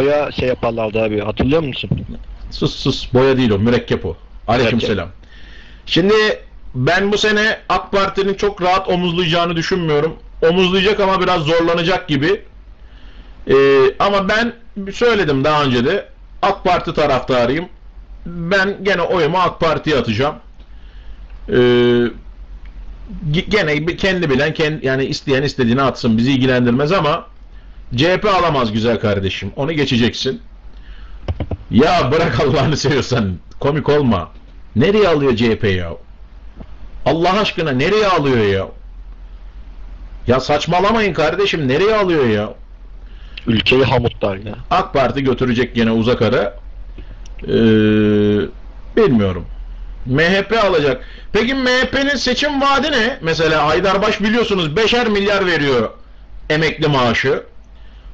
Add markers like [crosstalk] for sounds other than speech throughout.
boya şey yaparlardı abi. Hatırlıyor musun? Sus sus boya değil o mürekkep o. Aleykümselam. Şimdi ben bu sene AK Parti'nin çok rahat omuzlayacağını düşünmüyorum. Omuzlayacak ama biraz zorlanacak gibi. Ee, ama ben söyledim daha önce de AK Parti taraftarıyım. Ben gene oyumu AK Parti'ye atacağım. Ee, gene kendi bilen kendi, yani isteyen istediğini atsın bizi ilgilendirmez ama CHP alamaz güzel kardeşim. Onu geçeceksin. Ya bırak Allah'ını seviyorsan komik olma. Nereye alıyor CHP ya? Allah aşkına nereye alıyor ya? Ya saçmalamayın kardeşim nereye alıyor ya? Ülkeyi hamutlar ya. AK Parti götürecek gene uzak ara. Ee, bilmiyorum. MHP alacak. Peki MHP'nin seçim vaadi ne? Mesela Haydarbaş biliyorsunuz beşer milyar veriyor emekli maaşı.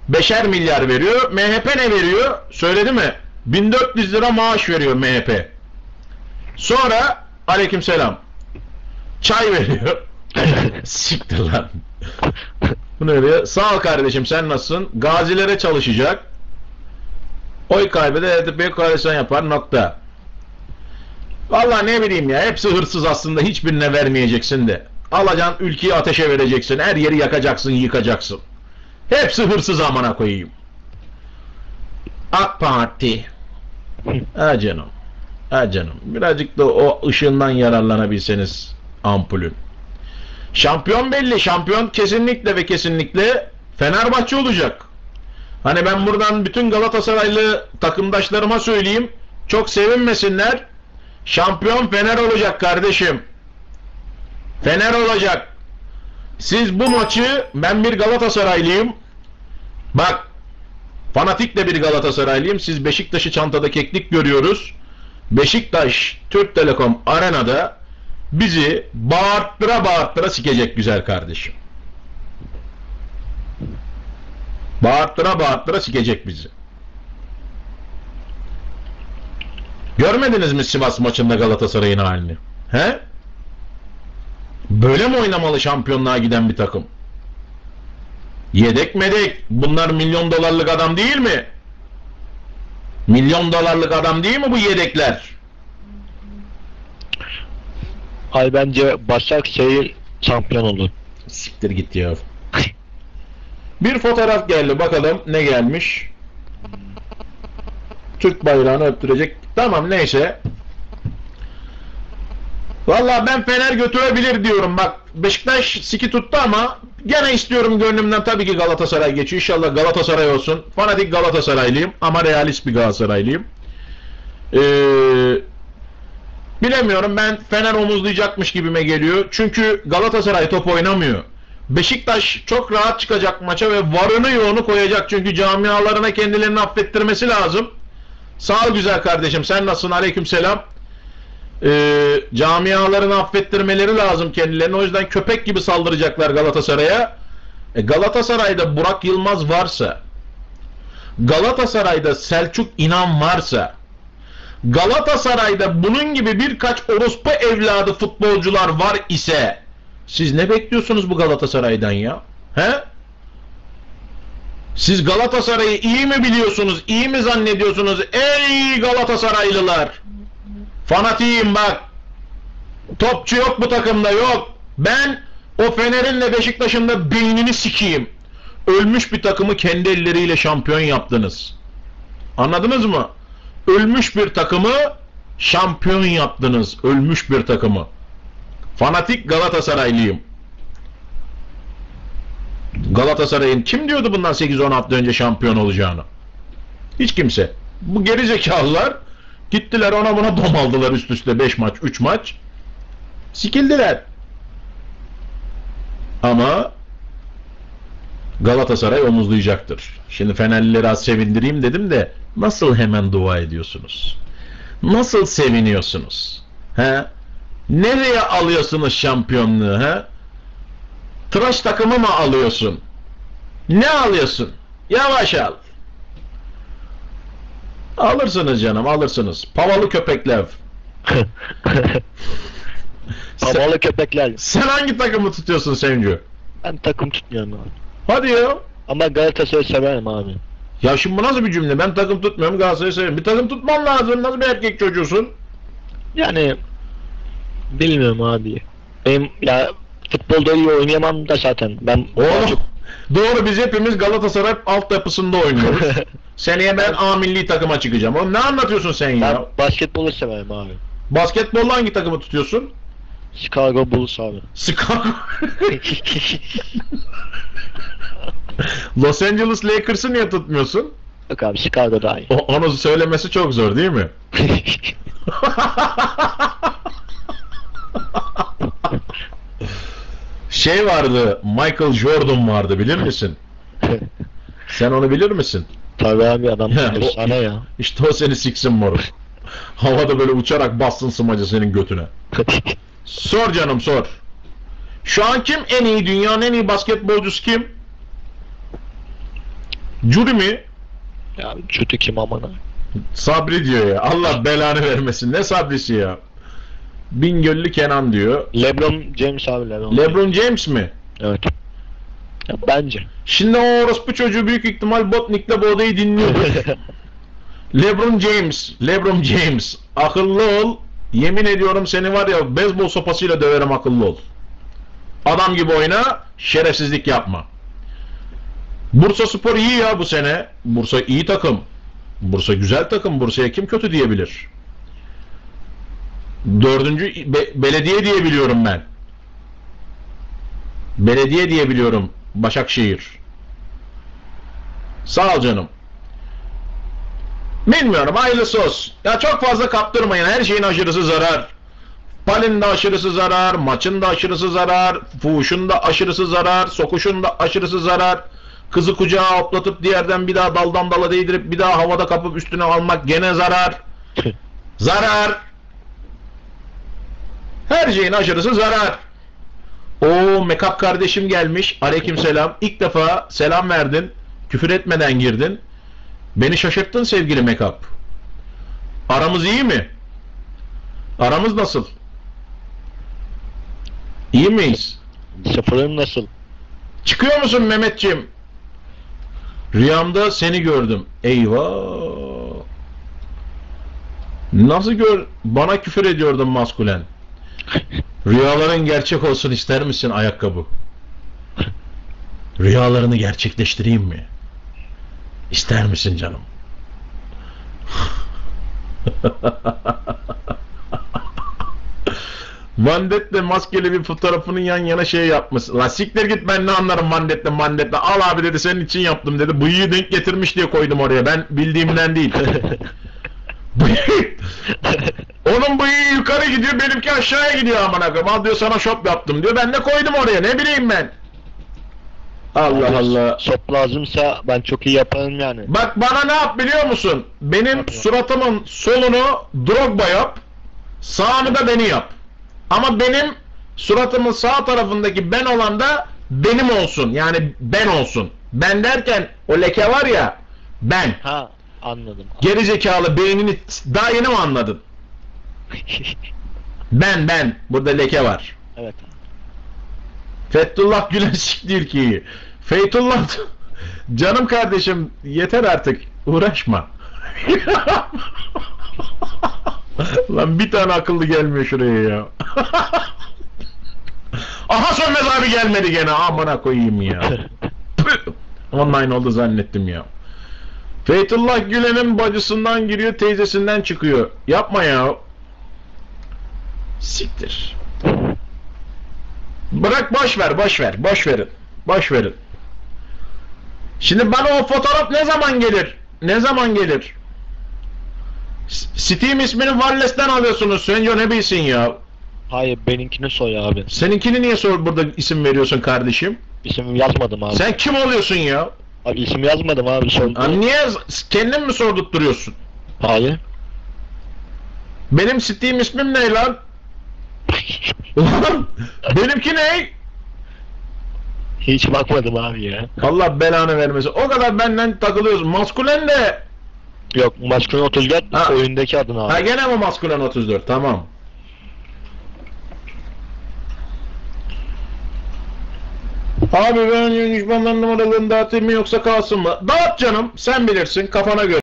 Beşer milyar veriyor. MHP ne veriyor? Söyledi mi? 1400 lira maaş veriyor MHP. Sonra aleykümselam çay veriyor. [laughs] Siktir lan. Bu ne diyor? Sağ ol kardeşim sen nasılsın? Gazilere çalışacak. Oy kaybeder HDP'ye koalisyon yapar nokta. Vallahi ne bileyim ya hepsi hırsız aslında hiçbirine vermeyeceksin de. Alacaksın ülkeyi ateşe vereceksin. Her yeri yakacaksın yıkacaksın. Hepsi hırsız amına koyayım. AK Parti. [laughs] Ha canım. Ha canım. Birazcık da o ışığından yararlanabilseniz ampulün. Şampiyon belli. Şampiyon kesinlikle ve kesinlikle Fenerbahçe olacak. Hani ben buradan bütün Galatasaraylı takımdaşlarıma söyleyeyim. Çok sevinmesinler. Şampiyon Fener olacak kardeşim. Fener olacak. Siz bu maçı ben bir Galatasaraylıyım. Bak fanatik de bir Galatasaraylıyım. Siz Beşiktaş'ı çantada keklik görüyoruz. Beşiktaş Türk Telekom Arena'da bizi bağırttıra bağırttıra sikecek güzel kardeşim. Bağırttıra bağırttıra sikecek bizi. Görmediniz mi Sivas maçında Galatasaray'ın halini? He? Böyle mi oynamalı şampiyonluğa giden bir takım? Yedek medek. Bunlar milyon dolarlık adam değil mi? Milyon dolarlık adam değil mi bu yedekler? Ay bence Başakşehir şampiyon olur. Siktir git ya. Bir fotoğraf geldi bakalım ne gelmiş. Türk bayrağını öptürecek. Tamam neyse. Valla ben Fener götürebilir diyorum. Bak Beşiktaş siki tuttu ama gene istiyorum gönlümden tabii ki Galatasaray geçiyor. İnşallah Galatasaray olsun. Fanatik Galatasaraylıyım ama realist bir Galatasaraylıyım. Ee, bilemiyorum ben Fener omuzlayacakmış gibime geliyor. Çünkü Galatasaray top oynamıyor. Beşiktaş çok rahat çıkacak maça ve varını yoğunu koyacak. Çünkü camialarına kendilerini affettirmesi lazım. Sağ ol güzel kardeşim. Sen nasılsın? Aleyküm selam. Ee, camialarını affettirmeleri lazım kendilerini. O yüzden köpek gibi saldıracaklar Galatasaray'a. E, Galatasaray'da Burak Yılmaz varsa, Galatasaray'da Selçuk İnan varsa, Galatasaray'da bunun gibi birkaç orospu evladı futbolcular var ise siz ne bekliyorsunuz bu Galatasaray'dan ya? He? Siz Galatasaray'ı iyi mi biliyorsunuz? İyi mi zannediyorsunuz? Ey Galatasaraylılar! Fanatiyim bak. Topçu yok bu takımda yok. Ben o Fener'in de Beşiktaş'ın da beynini sikeyim. Ölmüş bir takımı kendi elleriyle şampiyon yaptınız. Anladınız mı? Ölmüş bir takımı şampiyon yaptınız. Ölmüş bir takımı. Fanatik Galatasaraylıyım. Galatasaray'ın kim diyordu bundan 8-10 hafta önce şampiyon olacağını? Hiç kimse. Bu geri zekalılar gittiler ona buna dom aldılar üst üste 5 maç 3 maç. Sikildiler. Ama Galatasaray omuzlayacaktır. Şimdi Fenerlileri az sevindireyim dedim de nasıl hemen dua ediyorsunuz? Nasıl seviniyorsunuz? He? Nereye alıyorsunuz şampiyonluğu? He? Tıraş takımı mı alıyorsun? Ne alıyorsun? Yavaş al. Alırsınız canım alırsınız. Pavalı köpekler. [laughs] Havalı köpekler. Sen hangi takımı tutuyorsun Sevgi? Ben takım tutmuyorum abi. Hadi ya. Ama Galatasaray'ı severim abi. Ya şimdi bu nasıl bir cümle? Ben takım tutmuyorum Galatasaray'ı seviyorum. Bir takım tutman lazım. Nasıl bir erkek çocuğusun? Yani bilmiyorum abi. Benim ya futbolda iyi oynayamam da zaten. Ben Oğlum çok doğru biz hepimiz Galatasaray altyapısında oynuyoruz. [laughs] Seneye ben A milli takıma çıkacağım. Oğlum ne anlatıyorsun sen ben ya? basketbolu severim abi. Basketbolda hangi takımı tutuyorsun? Chicago Bulls abi. Chicago. [laughs] Los Angeles Lakers'ı niye tutmuyorsun? Yok abi Chicago daha iyi. O, onu söylemesi çok zor değil mi? [laughs] şey vardı, Michael Jordan vardı bilir misin? [laughs] Sen onu bilir misin? Tabii abi adam efsane ya. [laughs] İşte o seni siksin moruk. Havada böyle uçarak bassın smacı senin götüne. [laughs] Sor canım sor. Şu an kim en iyi, dünyanın en iyi basketbolcusu kim? Curi mi? ya kötü kim amına. Sabri diyor ya. Allah belanı vermesin. Ne sabrisi ya? Bingöllü Kenan diyor. LeBron James abi LeBron. LeBron James mi? Evet. Ya bence. Şimdi o orospu çocuğu büyük ihtimal Botnik'le bu odayı dinliyor. [laughs] LeBron James, LeBron James, akıllı ol. Yemin ediyorum seni var ya beyzbol sopasıyla döverim akıllı ol. Adam gibi oyna, şerefsizlik yapma. Bursa Spor iyi ya bu sene. Bursa iyi takım. Bursa güzel takım. Bursa'ya kim kötü diyebilir? Dördüncü be- belediye diye biliyorum ben. Belediye diye biliyorum. Başakşehir. Sağ ol canım. Bilmiyorum hayırlısı olsun. Ya çok fazla kaptırmayın. Her şeyin aşırısı zarar. Palin de aşırısı zarar, maçın da aşırısı zarar, fuhuşun da aşırısı zarar, sokuşun da aşırısı zarar. Kızı kucağa hoplatıp diğerden bir daha daldan dala değdirip bir daha havada kapıp üstüne almak gene zarar. Zarar. Her şeyin aşırısı zarar. O Mekap kardeşim gelmiş. Aleyküm selam. İlk defa selam verdin. Küfür etmeden girdin. Beni şaşırttın sevgili Mekap. Aramız iyi mi? Aramız nasıl? İyi miyiz? Sıfırın nasıl? Çıkıyor musun Mehmetciğim? Rüyamda seni gördüm. Eyvah. Nasıl gör? Bana küfür ediyordun maskulen. [laughs] Rüyaların gerçek olsun ister misin ayakkabı? Rüyalarını gerçekleştireyim mi? İster misin canım? [laughs] Mandetle maskeli bir fotoğrafının yan yana şey yapmış. La siktir git ben ne anlarım mandetle mandetle. Al abi dedi senin için yaptım dedi. Bıyığı denk getirmiş diye koydum oraya. Ben bildiğimden değil. [laughs] Bıyık- Onun bıyığı yukarı gidiyor benimki aşağıya gidiyor amına koyayım. Al diyor sana şop yaptım diyor. Ben de koydum oraya ne bileyim ben. Allah Allah. Sop lazımsa ben çok iyi yaparım yani. Bak bana ne yap biliyor musun? Benim Yapma. suratımın solunu Drogba yap. Sağını da beni yap. Ama benim suratımın sağ tarafındaki ben olan da benim olsun. Yani ben olsun. Ben derken o leke var ya ben. Ha anladım. Geri zekalı beynini daha yeni mi anladın? [laughs] Ben ben. Burada leke var. evet. Fethullah Gülen siktir ki. Feytullah [laughs] canım kardeşim yeter artık uğraşma. [laughs] Lan bir tane akıllı gelmiyor şuraya ya. Aha Sönmez abi gelmedi gene amına koyayım ya. Online oldu zannettim ya. Feytullah Gülen'in bacısından giriyor teyzesinden çıkıyor. Yapma ya. Siktir. Bırak boş ver, boş ver, boş verin. Boş verin. Şimdi bana o fotoğraf ne zaman gelir? Ne zaman gelir? Steam ismini Walles'ten alıyorsunuz. Senyo ne bilsin ya? Hayır benimkini soy abi. Seninkini niye sor burada isim veriyorsun kardeşim? İsim yazmadım abi. Sen kim oluyorsun ya? Abi isim yazmadım abi sordu. Ha, niye kendin mi sordurtturuyorsun? Hayır. Benim Steam ismim ne lan? Ulan benimki ne? Hiç bakmadım abi ya. Allah belanı vermesin. O kadar benden takılıyorsun. Maskulen de Yok Maskun 34 Ha. oyundaki adın abi. Ha gene mi maskülen 34? Tamam. Abi ben düşmanların numaralarını dağıtayım mı yoksa kalsın mı? Dağıt canım sen bilirsin kafana göre.